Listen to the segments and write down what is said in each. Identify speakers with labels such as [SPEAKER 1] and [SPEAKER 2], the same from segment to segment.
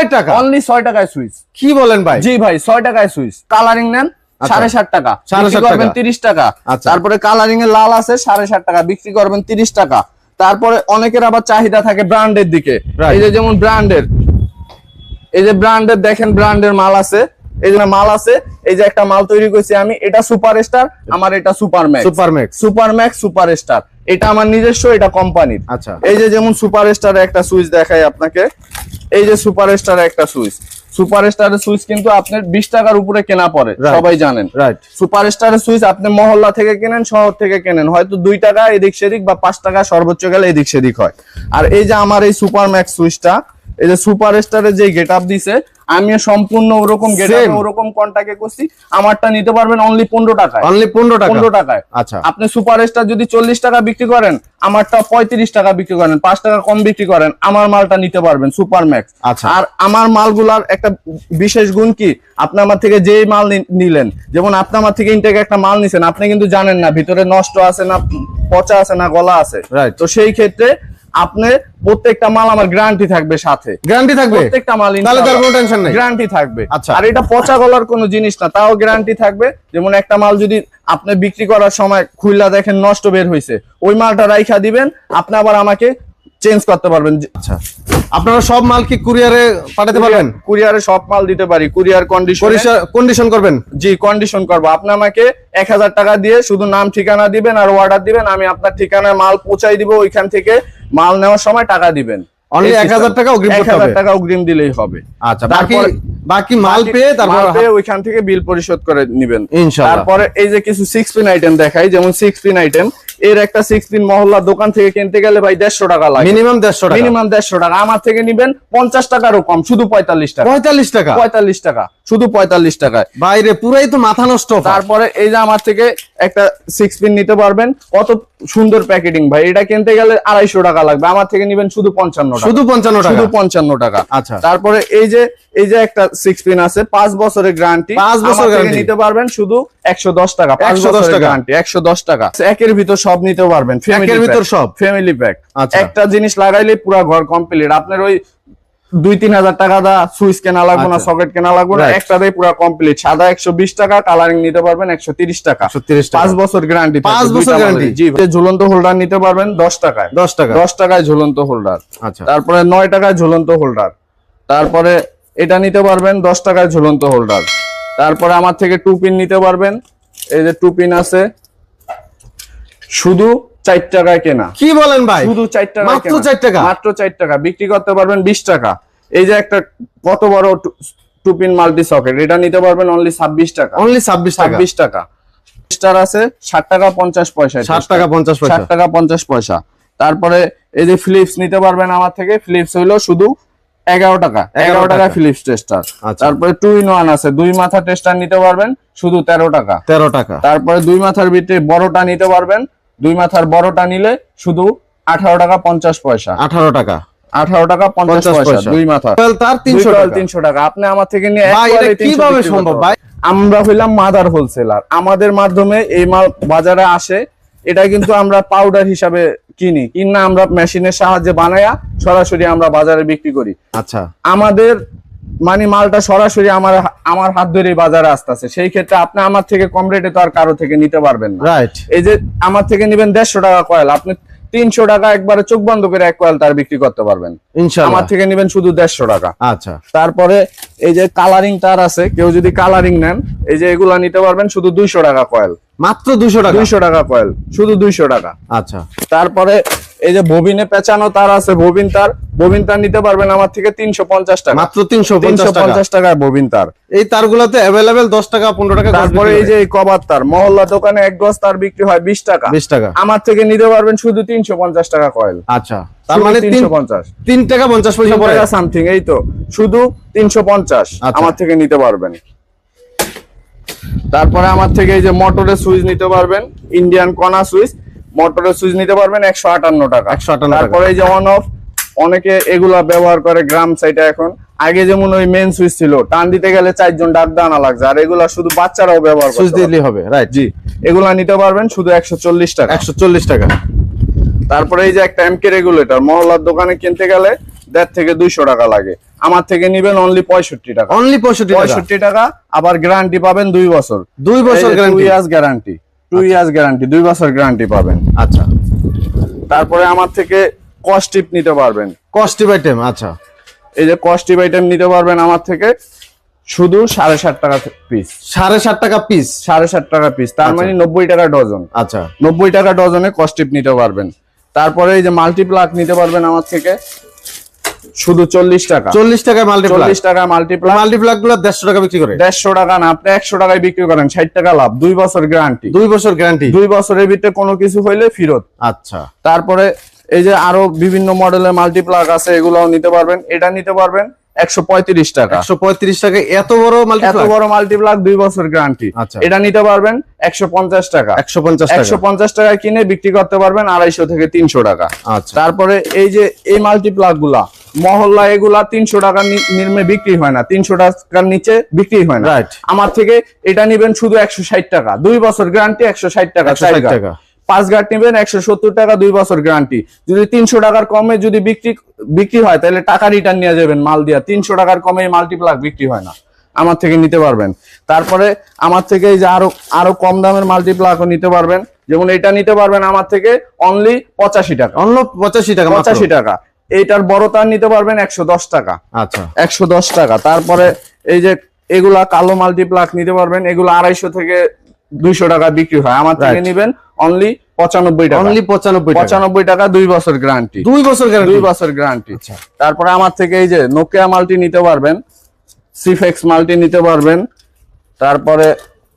[SPEAKER 1] ছয় টাকা।
[SPEAKER 2] অনলি ছয় টাকায় সুইচ।
[SPEAKER 1] কি বলেন ভাই?
[SPEAKER 2] জি ভাই ছয় টাকায় সুইচ। কালারিং নেন
[SPEAKER 1] আচ্ছা।
[SPEAKER 2] সাড়ে ষাট টাকা। বিক্রি করবেন তিরিশ টাকা।
[SPEAKER 1] আচ্ছা।
[SPEAKER 2] তারপরে কালারিং এর লাল আছে সাড়ে ষাট টাকা। বিক্রি করবেন তিরিশ টাকা। তারপরে অনেকের আবার চাহিদা থাকে ব্র্যান্ডের দিকে। এই যে যেমন ব্র্যান্ডের এই যে ব্র্যান্ডের দেখেন ব্র্যান্ডের মাল আছে। এই যে মাল আছে এই যে একটা মাল তৈরি করছি আমি এটা সুপার স্টার আমার এটা super max
[SPEAKER 1] super max
[SPEAKER 2] super max super star এটা আমার নিজস্ব এটা কোম্পানির।
[SPEAKER 1] আচ্ছা।
[SPEAKER 2] এই যে যেমন সুপার স্টার একটা সুইচ দেখাই আপনাকে এই যে সুপার স্টার একটা সুইচ। সুপার স্টারের সুইচ কিন্তু আপনার বিশ টাকার উপরে কেনা পড়ে সবাই জানেন।
[SPEAKER 1] রাইট
[SPEAKER 2] সুপার স্টারের সুইচ আপনি মহল্লা থেকে কেনেন শহর থেকে কেনেন। হয়তো দুই টাকা এদিক সেদিক বা পাঁচ টাকা সর্বোচ্চ গেলে এদিক সেদিক হয়। আর এই যে আমার এই সুপার ম্যাক্স সুইচটা এই যে সুপার স্টারের যে গেট আপ দিছে আমি সম্পূর্ণ ওরকম গেট
[SPEAKER 1] Same.
[SPEAKER 2] ওরকম কন্টাকে করছি। আমারটা নিতে পারবেন অনলি পনেরো টাকায়।
[SPEAKER 1] অনলি পনেরো টাকা?
[SPEAKER 2] পনেরো টাকায়।
[SPEAKER 1] আচ্ছা।
[SPEAKER 2] আপনি সুপার স্টার যদি চল্লিশ টাকা বিক্রি করেন আমারটা পঁয়ত্রিশ টাকা বিক্রি করেন পাঁচ টাকা কম বিক্রি করেন আমার মালটা নিতে পারবেন সুপার ম্যাক্স
[SPEAKER 1] আচ্ছা।
[SPEAKER 2] আর আমার মালগুলার একটা বিশেষ গুণ কি? আপনি আমার থেকে যেই মাল নিলেন যেমন আপনি আমার থেকে ইনটেক একটা মাল নিছেন আপনি কিন্তু জানেন না ভিতরে নষ্ট আছে না পচা আছে না গলা আছে. তো সেই ক্ষেত্রে আপনি প্রত্যেকটা মাল আমার গ্যারান্টি থাকবে সাথে।
[SPEAKER 1] গ্যারান্টি থাকবে?
[SPEAKER 2] প্রত্যেকটা মাল
[SPEAKER 1] তাহলে তার কোনো টেনশন নেই।
[SPEAKER 2] গ্যারান্টি থাকবে।
[SPEAKER 1] আচ্ছা।
[SPEAKER 2] আর এটা পচা গলার কোনো জিনিস না তাও গ্যারান্টি থাকবে। যেমন একটা মাল যদি আপনি বিক্রি করার সময় খুললা দেখেন নষ্ট বের হয়েছে ওই মালটা রাইখা দিবেন আপনি আবার আমাকে চেঞ্জ করতে পারবেন।
[SPEAKER 1] আচ্ছা। আপনারা সব মাল কি কুরিয়ারে পাঠাতে পারবেন?
[SPEAKER 2] কুরিয়ারে সব মাল দিতে পারি কুরিয়ার কন্ডিশন
[SPEAKER 1] কন্ডিশন করবেন?
[SPEAKER 2] জি কন্ডিশন করব। আপনি আমাকে এক হাজার টাকা দিয়ে শুধু নাম ঠিকানা দিবেন আর অর্ডার দিবেন আমি আপনার ঠিকানায় মাল পৌঁছাই দিব ওইখান থেকে। মাল নেওয়ার সময় টাকা দিবেন। এই
[SPEAKER 1] 1000 টাকা অগ্রিম করতে
[SPEAKER 2] 1000 টাকা অগ্রিম দিলেই হবে।
[SPEAKER 1] আচ্ছা বাকি বাকি মাল পেয়ে তারপর
[SPEAKER 2] ওইখান থেকে বিল পরিশোধ করে নিবেন।
[SPEAKER 1] ইনশাআল্লাহ।
[SPEAKER 2] তারপরে এই যে কিছু পিন আইটেম দেখাই যেমন পিন আইটেম এর একটা পিন মহল্লার দোকান থেকে কিনতে গেলে ভাই দেড়শো টাকা লাগে।
[SPEAKER 1] মিনিমাম টাকা।
[SPEAKER 2] মিনিমাম দেড়শো টাকা। আমার থেকে নিবেন পঞ্চাশ টাকারও কম শুধু পঁয়তাল্লিশ টাকা।
[SPEAKER 1] পঁয়তাল্লিশ টাকা?
[SPEAKER 2] পঁয়তাল্লিশ টাকা। শুধু পঁয়তাল্লিশ টাকায়।
[SPEAKER 1] বাইরে পুরাই তো মাথা নষ্ট
[SPEAKER 2] তারপরে এই যে আমার থেকে একটা সিক্স পিন নিতে পারবেন। কত সুন্দর প্যাকেটিং ভাই এটা কিনতে গেলে আড়াইশো টাকা লাগবে। আমার থেকে নিবেন শুধু পঞ্চান্ন
[SPEAKER 1] শুধু পঞ্চান্ন
[SPEAKER 2] শুধু পঞ্চান্ন টাকা।
[SPEAKER 1] আচ্ছা।
[SPEAKER 2] তারপরে এই যে এই যে একটা সিক্স পিন আছে পাঁচ বছরের গ্যারান্টি
[SPEAKER 1] পাঁচ বছর
[SPEAKER 2] নিতে পারবেন শুধু একশো দশ টাকা।
[SPEAKER 1] 110
[SPEAKER 2] বছরের
[SPEAKER 1] টাকা।
[SPEAKER 2] গ্যারান্টি একশো দশ টাকা। একের ভিতর সব নিতে পারবেন।
[SPEAKER 1] একের ভিতর সব?
[SPEAKER 2] ফ্যামিলি প্যাক
[SPEAKER 1] আচ্ছা।
[SPEAKER 2] একটা জিনিস লাগাইলে পুরো ঘর কমপ্লিট আপনার ওই দুই তিন হাজার টাকা দা সুইচ কেনা লাগবে না
[SPEAKER 1] আচ্ছা।
[SPEAKER 2] সকেট কেনা লাগবে না. একটা দিয়ে পুরো কমপ্লিট সাদা একশো বিশ টাকা কালারিং নিতে পারবেন একশো তিরিশ টাকা।
[SPEAKER 1] 130 টাকা।
[SPEAKER 2] পাঁচ বছর গ্যারান্টি
[SPEAKER 1] পাঁচ বছর guarantee?
[SPEAKER 2] জি ঝুলন্ত হোল্ডার নিতে পারবেন দশ টাকায়।
[SPEAKER 1] দশ টাকা।
[SPEAKER 2] দশ টাকায় ঝুলন্ত হোল্ডার
[SPEAKER 1] আচ্ছা।
[SPEAKER 2] তারপরে নয় টাকায় ঝুলন্ত হোল্ডার তারপরে এটা নিতে পারবেন দশ টাকায় ঝুলন্ত হোল্ডার তারপরে আমার থেকে টু পিন নিতে পারবেন। এই যে টু পিন আছে। শুধু চার টাকায় কেনা।
[SPEAKER 1] কি বলেন ভাই?
[SPEAKER 2] শুধু চার টাকা
[SPEAKER 1] মাত্র চার টাকা?
[SPEAKER 2] মাত্র চার টাকা। বিক্রি করতে পারবেন বিশ টাকা। এই যে একটা কত বড় টু পিন মাল্টি সকেট এটা নিতে পারবেন অনলি ছাব্বিশ টাকা।
[SPEAKER 1] অনলি ছাব্বিশ টাকা?
[SPEAKER 2] ছাব্বিশ টাকা। স্টার আছে ষাট টাকা পঞ্চাশ পয়সা
[SPEAKER 1] ষাট টাকা পঞ্চাশ পয়সা।
[SPEAKER 2] ষাট টাকা পঞ্চাশ পয়সা। তারপরে এই যে ফিলিপস নিতে পারবেন আমার থেকে। ফিলিপস হইল শুধু এগারো টাকা। এগারো টাকা। ফিলিপস টেস্টার
[SPEAKER 1] আচ্ছা।
[SPEAKER 2] তারপরে টু ইন ওয়ান আছে। দুই মাথা টেস্টার নিতে পারবেন শুধু তেরো টাকা।
[SPEAKER 1] তেরো টাকা।
[SPEAKER 2] তারপরে দুই মাথার ভিতরে বড়টা নিতে পারবেন দুই মাথার বড়টা নিলে শুধু আঠারো টাকা পঞ্চাশ পয়সা।
[SPEAKER 1] আঠারো টাকা।
[SPEAKER 2] আঠারো টাকা পঞ্চাশ পয়সা
[SPEAKER 1] পয়সা।
[SPEAKER 2] দুই মাথা।
[SPEAKER 1] তার তিনশো টাকা।
[SPEAKER 2] তিনশো টাকা। আপনি আমার থেকে নিয়ে
[SPEAKER 1] ভাই,
[SPEAKER 2] একবারে
[SPEAKER 1] এটা
[SPEAKER 2] 300
[SPEAKER 1] কীভাবে সম্ভব, ভাই?
[SPEAKER 2] আমরা হইলাম মাদার হোলসেলার আমাদের মাধ্যমে এই মাল বাজারে আসে। এটা কিন্তু আমরা পাউডার হিসাবে কিনি। কিনা আমরা মেশিনের সাহায্যে বানায়া সরাসরি আমরা বাজারে বিক্রি করি।
[SPEAKER 1] আচ্ছা।
[SPEAKER 2] আমাদের মানে মালটা সরাসরি আমার আমার হাত ধরে বাজারে আসতেছে। সেই ক্ষেত্রে আপনি আমার থেকে কম রেটে তো আর কারও থেকে নিতে পারবেন না।
[SPEAKER 1] রাইট
[SPEAKER 2] এই যে আমার থেকে নিবেন দেড়শো টাকা কয়েল আপনি তিনশো টাকা একবারে চোখ বন্ধ করে এক কয়েল তার বিক্রি করতে পারবেন।
[SPEAKER 1] ইনশাআল্লাহ
[SPEAKER 2] আমার থেকে নিবেন শুধু দেড়শো টাকা।
[SPEAKER 1] আচ্ছা।
[SPEAKER 2] তারপরে এই যে কালারিং তার আছে কেউ যদি কালারিং নেন এই যে এগুলা নিতে পারবেন শুধু দুইশো টাকা কয়েল।
[SPEAKER 1] মাত্র দুশো টাকা?
[SPEAKER 2] দুইশো টাকা কয়েল শুধু দুইশো টাকা।
[SPEAKER 1] আচ্ছা।
[SPEAKER 2] তারপরে এই যে ববিনে পেঁচানো তার আছে ববিন তার। ববিন তার নিতে পারবেন আমার থেকে তিনশো পঞ্চাশ টাকা।
[SPEAKER 1] মাত্র তিনশো পঞ্চাশ টাকা।
[SPEAKER 2] পঞ্চাশ টাকায় ববিন তার।
[SPEAKER 1] এই তারগুলোতে অ্যাভেলেবেল দশ টাকা পনেরো টাকা
[SPEAKER 2] তারপরে এই যে কবার তার মহল্লা দোকানে এক গজ তার বিক্রি হয় বিশ টাকা।
[SPEAKER 1] বিশ টাকা।
[SPEAKER 2] আমার থেকে নিতে পারবেন শুধু তিনশো পঞ্চাশ টাকা কয়েল।
[SPEAKER 1] আচ্ছা। তার মানে
[SPEAKER 2] তিনশো পঞ্চাশ।
[SPEAKER 1] তিন টাকা পঞ্চাশ পয়সা পড়ে।
[SPEAKER 2] সামথিং এই তো। শুধু তিনশো পঞ্চাশ
[SPEAKER 1] আচ্ছা।
[SPEAKER 2] আমার থেকে নিতে পারবেন। তারপরে আমার থেকে এই যে মোটরের সুইচ নিতে পারবেন ইন্ডিয়ান কনা সুইচ। মোটরের সুইচ নিতে পারবেন একশো আটান্ন টাকা।
[SPEAKER 1] 158 টাকা।
[SPEAKER 2] তারপরে এই যে অন অফ অনেকে এগুলা ব্যবহার করে গ্রাম সাইডে এখন। আগে যেমন ওই মেন সুইচ ছিল টান দিতে গেলে চারজন ডাক দানা লাগছে। আর এগুলা শুধু বাচ্চারাও ব্যবহার
[SPEAKER 1] সুইচ দিলেই হবে রাইট
[SPEAKER 2] জি। এগুলা নিতে পারবেন শুধু একশো চল্লিশ টাকা।
[SPEAKER 1] একশো চল্লিশ টাকা।
[SPEAKER 2] তারপরে এই যে একটা এমকে রেগুলেটর মহল্লার দোকানে কিনতে গেলে দেড় থেকে দুইশো টাকা লাগে। আমার থেকে নিবেন অনলি পঁয়ষট্টি টাকা।
[SPEAKER 1] অনলি পঁয়ষট্টি
[SPEAKER 2] পঁয়ষট্টি টাকা আবার গ্যারান্টি পাবেন দুই বছর।
[SPEAKER 1] দুই বছর guarantee
[SPEAKER 2] guarantee two years guarantee দুই বছর গ্যারান্টি পাবেন।
[SPEAKER 1] আচ্ছা।
[SPEAKER 2] তারপরে আমার থেকে কস্টিপ নিতে পারবেন।
[SPEAKER 1] কস্টিভ আইটেম আচ্ছা।
[SPEAKER 2] এই যে কস্টিপ আইটেম নিতে পারবেন আমার থেকে শুধু সাড়ে ষাট টাকা পিস
[SPEAKER 1] সাড়ে ষাট টাকা পিস
[SPEAKER 2] সাড়ে ষাট টাকা পিস তার
[SPEAKER 1] আচ্ছা।
[SPEAKER 2] মানে নব্বই টাকা ডজন
[SPEAKER 1] আচ্ছা।
[SPEAKER 2] নব্বই টাকা ডজনে কস্টিপ নিতে পারবেন। তারপরে এই যে মাল্টিপ্লাক নিতে পারবেন আমার থেকে শুধু চল্লিশ টাকা।
[SPEAKER 1] চল্লিশ টাকায় মাল্টিপ্লাক
[SPEAKER 2] চল্লিশ টাকা মাল্টিপ্লাক
[SPEAKER 1] মাল্টিপ্লাকগুলো দেড়শো টাকা বিক্রি করে।
[SPEAKER 2] দেড়শো টাকা না আপনি একশো টাকায় বিক্রি করেন ষাট টাকা লাভ দুই বছর গ্যারান্টি
[SPEAKER 1] দুই বছর গ্যারান্টি
[SPEAKER 2] দুই বছরের ভিতরে কোনো কিছু হইলে ফেরত।
[SPEAKER 1] আচ্ছা।
[SPEAKER 2] তারপরে এই যে আরও বিভিন্ন মডেলের মাল্টিপ্লাক আছে এগুলাও নিতে পারবেন এটা নিতে পারবেন। একশো পঁয়ত্রিশ টাকা।
[SPEAKER 1] একশো পঁয়ত্রিশ টাকা। এত বড়
[SPEAKER 2] এত
[SPEAKER 1] মাল্টিপ্লাক
[SPEAKER 2] বড় মাল্টিপ্লাক দুই বছর গ্যারান্টি
[SPEAKER 1] আচ্ছা।
[SPEAKER 2] এটা নিতে পারবেন একশো পঞ্চাশ টাকা।
[SPEAKER 1] টাকা।
[SPEAKER 2] কিনে বিক্রি করতে পারবেন আড়াইশো থেকে তিনশো টাকা।
[SPEAKER 1] আচ্ছা।
[SPEAKER 2] তারপরে এই যে এই মাল্টিপ্লাকগুলা মহল্লা এগুলা তিনশো টাকার নি- নির্মে বিক্রি হয় না। তিনশো টাকার নিচে বিক্রি হয় না. আমার থেকে এটা নিবেন শুধু একশো ষাট টাকা। দুই বছর গ্যারান্টি একশো ষাট টাকা।
[SPEAKER 1] টাকা।
[SPEAKER 2] পাঁচ গার্ড নেবেন একশো সত্তর টাকা দুই বছর গ্যারান্টি যদি তিনশো টাকার কমে যদি বিক্রি বিক্রি হয় তাহলে টাকা রিটার্ন নিয়ে যাবেন মাল দিয়া। তিনশো টাকার কমে মাল্টিপ্লাক বিক্রি হয় না। আমার থেকে নিতে পারবেন। তারপরে আমার থেকে এই যে আরও আরও কম দামের মাল্টিপ্লাকও নিতে পারবেন। যেমন এটা নিতে পারবেন আমার থেকে অনলি পঁচাশি টাকা।
[SPEAKER 1] অন্য পঁচাশি টাকা
[SPEAKER 2] পঁচাশি টাকা। এইটার বড় তার নিতে পারবেন একশো দশ টাকা।
[SPEAKER 1] আচ্ছা।
[SPEAKER 2] একশো দশ টাকা। তারপরে এই যে এগুলা কালো মাল্টিপ্লাক নিতে পারবেন। এগুলো আড়াইশো থেকে দুইশো টাকা বিক্রি হয়। আমার থেকে. নিবেন অনলি পঁচানব্বই টাকা।
[SPEAKER 1] অনলি পঁচানব্বই
[SPEAKER 2] পঁচানব্বই টাকা দুই বছর গ্যারান্টি
[SPEAKER 1] দুই বছর
[SPEAKER 2] দুই বছর গ্যারান্টি
[SPEAKER 1] আচ্ছা।
[SPEAKER 2] তারপরে আমার থেকে এই যে নোকিয়া মাল্টি নিতে পারবেন সিফেক্স মাল্টি নিতে পারবেন তারপরে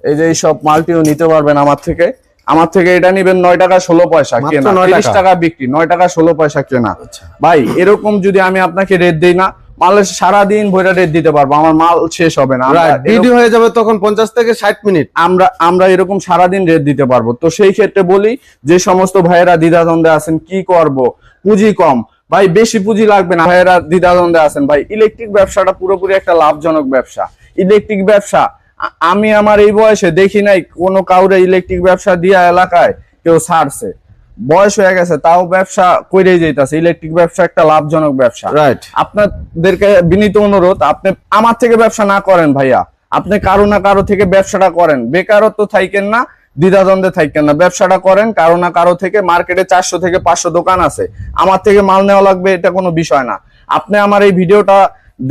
[SPEAKER 2] এই যে এইসব মাল্টিও নিতে পারবেন আমার থেকে। আমার থেকে এটা নিবেন নয় টাকা ষোলো পয়সা কেনা।
[SPEAKER 1] নয়
[SPEAKER 2] তিরিশ
[SPEAKER 1] টাকা।
[SPEAKER 2] টাকা বিক্রি নয় টাকা ষোলো পয়সা কেনা।
[SPEAKER 1] আচ্ছা।
[SPEAKER 2] ভাই এরকম যদি আমি আপনাকে রেট দিই না মালের সারাদিন বইটা রেট দিতে পারব আমার মাল শেষ হবে না।
[SPEAKER 1] ভিডিও হয়ে যাবে তখন পঞ্চাশ থেকে ষাট মিনিট।
[SPEAKER 2] আমরা আমরা এরকম সারাদিন রেট দিতে পারব। তো সেই ক্ষেত্রে বলি যে সমস্ত ভাইয়েরা দ্বিধাদ্বন্দ্বে আছেন কি করব? পুঁজি কম। ভাই বেশি পুঁজি লাগবে না। ভাইয়েরা দ্বিধাদ্বন্দ্বে আছেন। ভাই ইলেকট্রিক ব্যবসাটা পুরোপুরি একটা লাভজনক ব্যবসা। ইলেকট্রিক ব্যবসা আমি আমার এই বয়সে দেখি নাই কোনো কাউরে ইলেকট্রিক ব্যবসা দিয়া এলাকায় কেউ ছাড়ছে। বয়স হয়ে গেছে তাও ব্যবসা কইরেই যাইতাছে। ইলেকট্রিক ব্যবসা একটা লাভজনক ব্যবসা।
[SPEAKER 1] রাইট
[SPEAKER 2] আপনাদেরকে বিনীত অনুরোধ আপনি আমার থেকে ব্যবসা না করেন ভাইয়া। আপনি কারও না কারও থেকে ব্যবসাটা করেন। বেকারত্ব থাইকেন না দ্বিধাদ্বন্দ্বে থাকেন না। ব্যবসাটা করেন কারও না কারও থেকে মার্কেটে চারশো থেকে পাঁচশো দোকান আছে। আমার থেকে মাল নেওয়া লাগবে এটা কোনো বিষয় না। আপনি আমার এই ভিডিওটা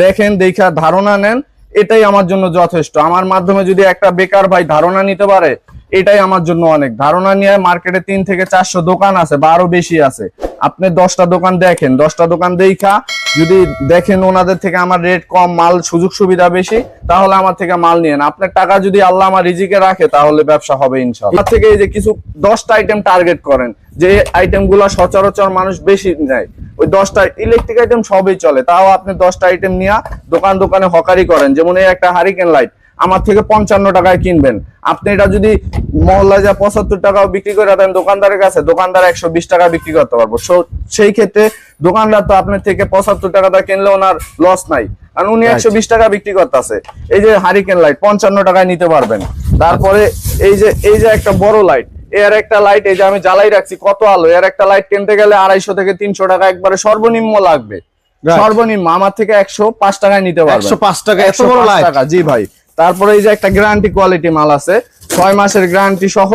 [SPEAKER 2] দেখেন দেখা ধারণা নেন এটাই আমার জন্য যথেষ্ট। আমার মাধ্যমে যদি একটা বেকার ভাই ধারণা নিতে পারে এটাই আমার জন্য অনেক। ধারণা নিয়ে মার্কেটে তিন থেকে চারশো দোকান আছে বা আরও বেশি আছে। আপনি দশটা দোকান দেখেন, দশটা দোকান দেখা যদি দেখেন ওনাদের থেকে আমার রেট কম, মাল সুযোগ সুবিধা বেশি, তাহলে আমার থেকে মাল নিয়েন। আপনার টাকা যদি আল্লাহ আমার রিজিকে রাখে, তাহলে ব্যবসা হবে ইনশাল্লাহ থেকে এই যে কিছু দশটা আইটেম টার্গেট করেন, যে আইটেমগুলা সচরাচর মানুষ বেশি নেয়, ওই দশটা ইলেকট্রিক আইটেম সবই চলে। তাও আপনি দশটা আইটেম নিয়ে দোকান দোকানে হকারি করেন। যেমন এই একটা হারিকেন লাইট আমার থেকে পঞ্চান্ন টাকায় কিনবেন। আপনি এটা যদি মহল্লায় যা পঁচাত্তর টাকাও বিক্রি করে দেন দোকানদারের কাছে দোকানদার একশো বিশ টাকা বিক্রি করতে পারব। সেই ক্ষেত্রে দোকানদার তো আপনার থেকে পঁচাত্তর টাকাটা কিনলে ওনার লস নাই। কারণ উনি একশো বিশ টাকা বিক্রি করতেছে। এই যে হারিকেন লাইট পঞ্চান্ন টাকায় নিতে পারবেন। তারপরে এই যে এই যে একটা বড় লাইটের একটা লাইট এই যে আমি জ্বালাই রাখছি কত আলো এর একটা লাইট কিনতে গেলে আড়াইশো থেকে তিনশো টাকা একবারে সর্বনিম্ন লাগবে। সর্বনিম্ন আমার থেকে একশো পাঁচ টাকায় নিতে পারবেন।
[SPEAKER 1] একশো পাঁচ টাকা এত বড়
[SPEAKER 2] 105
[SPEAKER 1] লাইট
[SPEAKER 2] টাকা জি ভাই। তারপরে এই যে একটা গ্যারান্টি কোয়ালিটি মাল আছে ছয় মাসের গ্যারান্টি সহ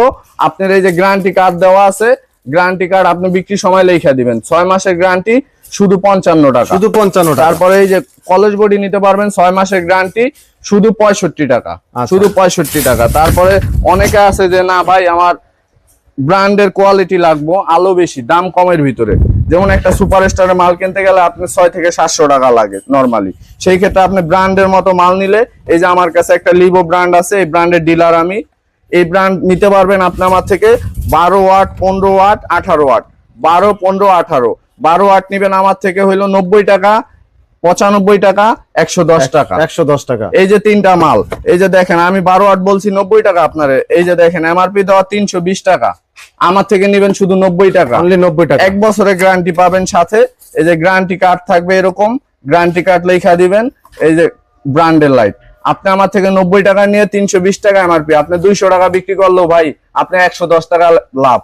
[SPEAKER 2] আপনার এই যে গ্যারান্টি কার্ড দেওয়া আছে গ্যারান্টি কার্ড আপনি বিক্রি সময় লেখা দিবেন। ছয় মাসের গ্যারান্টি শুধু পঞ্চান্ন টাকা।
[SPEAKER 1] শুধু পঞ্চান্ন
[SPEAKER 2] তারপরে এই যে কলেজ বডি নিতে পারবেন ছয় মাসের গ্যারান্টি শুধু পঁয়ষট্টি টাকা।
[SPEAKER 1] আচ্ছা।
[SPEAKER 2] শুধু পঁয়ষট্টি টাকা। তারপরে অনেকে আছে যে না ভাই আমার ব্র্যান্ডের কোয়ালিটি লাগবো আলো বেশি দাম কমের ভিতরে। যেমন একটা সুপার স্টারের মাল কিনতে গেলে আপনি ছয় থেকে সাতশো টাকা লাগে নর্মালি সেই ক্ষেত্রে আপনি ব্র্যান্ডের মতো মাল নিলে এই যে আমার কাছে একটা লিভো ব্র্যান্ড আছে এই ব্র্যান্ডের ডিলার আমি এই ব্র্যান্ড নিতে পারবেন আপনি আমার থেকে বারো ওয়াট পনেরো ওয়াট আঠারো ওয়াট বারো পনেরো আঠারো। বারো ওয়াট নিবেন আমার থেকে হইল নব্বই টাকা পঁচানব্বই টাকা একশো দশ টাকা।
[SPEAKER 1] একশো দশ টাকা।
[SPEAKER 2] এই যে তিনটা মাল এই যে দেখেন আমি বারো আট বলছি নব্বই টাকা আপনার এই যে দেখেন এমআরপি দেওয়া তিনশো বিশ টাকা। আমার থেকে নিবেন শুধু নব্বই টাকা।
[SPEAKER 1] অনলি নব্বই টাকা।
[SPEAKER 2] এক বছরের গ্যারান্টি পাবেন সাথে। এই যে গ্যারান্টি কার্ড থাকবে এরকম গ্যারান্টি কার্ড লেখা দিবেন এই যে ব্র্যান্ডের লাইট আপনি আমার থেকে নব্বই টাকা নিয়ে তিনশো বিশ টাকা এমআরপি আপনি দুইশো টাকা বিক্রি করলেও ভাই আপনি একশো দশ টাকা লাভ।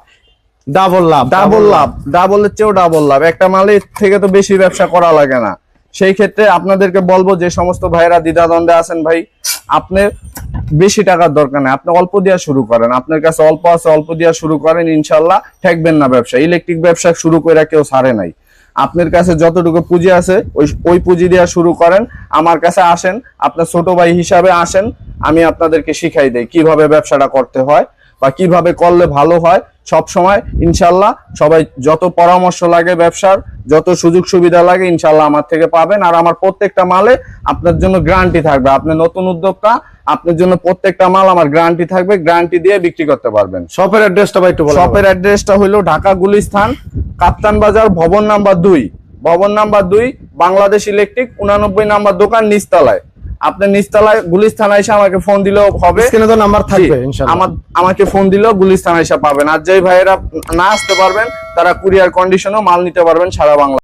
[SPEAKER 1] ডাবল লাভ
[SPEAKER 2] ডাবল লাভ। ডাবলের চেয়েও ডাবল লাভ। একটা মালের থেকে তো বেশি ব্যবসা করা লাগে না। সেই ক্ষেত্রে আপনাদেরকে বলব যে সমস্ত ভাইরা দ্বিধাদ্বন্দ্বে আছেন ভাই আপনি বেশি টাকার দরকার নেই। আপনি অল্প দিয়া শুরু করেন। আপনার কাছে অল্প আছে, অল্প দিয়া শুরু করেন ইনশাল্লাহ ঠেকবেন না ব্যবসা। ইলেকট্রিক ব্যবসা শুরু করে কেউ ছাড়ে নাই। আপনার কাছে যতটুকু পুঁজি আছে, ওই ওই পুঁজি দিয়ে শুরু করেন। আমার কাছে আসেন, আপনার ছোট ভাই হিসাবে আসেন, আমি আপনাদেরকে শিখাই দেই কীভাবে ব্যবসাটা করতে হয় বা কীভাবে করলে ভালো হয়। সব সময় ইনশাল্লাহ সবাই যত পরামর্শ লাগে ব্যবসার, যত সুযোগ সুবিধা লাগে ইনশাল্লাহ আমার থেকে পাবেন। আর আমার প্রত্যেকটা মালে আপনার জন্য গ্যারান্টি থাকবে। আপনি নতুন উদ্যোক্তা আপনার জন্য প্রত্যেকটা মাল আমার গ্যারান্টি থাকবে গ্যারান্টি দিয়ে বিক্রি করতে পারবেন।
[SPEAKER 1] শপের অ্যাড্রেসটা ভাই একটু
[SPEAKER 2] শপের অ্যাড্রেসটা হলো ঢাকা গুলিস্থান কাপ্তান বাজার ভবন নাম্বার দুই। ভবন নাম্বার দুই বাংলাদেশ ইলেকট্রিক উনানব্বই নাম্বার দোকান নিচতলায়। আপনি নিচতলায় গুলিস্তান এসে আমাকে ফোন দিলেও হবে।
[SPEAKER 1] স্ক্রিনে তো নাম্বার থাকবে ইনশাআল্লাহ
[SPEAKER 2] আমার আমাকে ফোন দিলেও গুলিস্তান এসে পাবেন। আর যেই ভাইয়েরা না আসতে পারবেন তারা কুরিয়ার কন্ডিশনও মাল নিতে পারবেন সারা বাংলা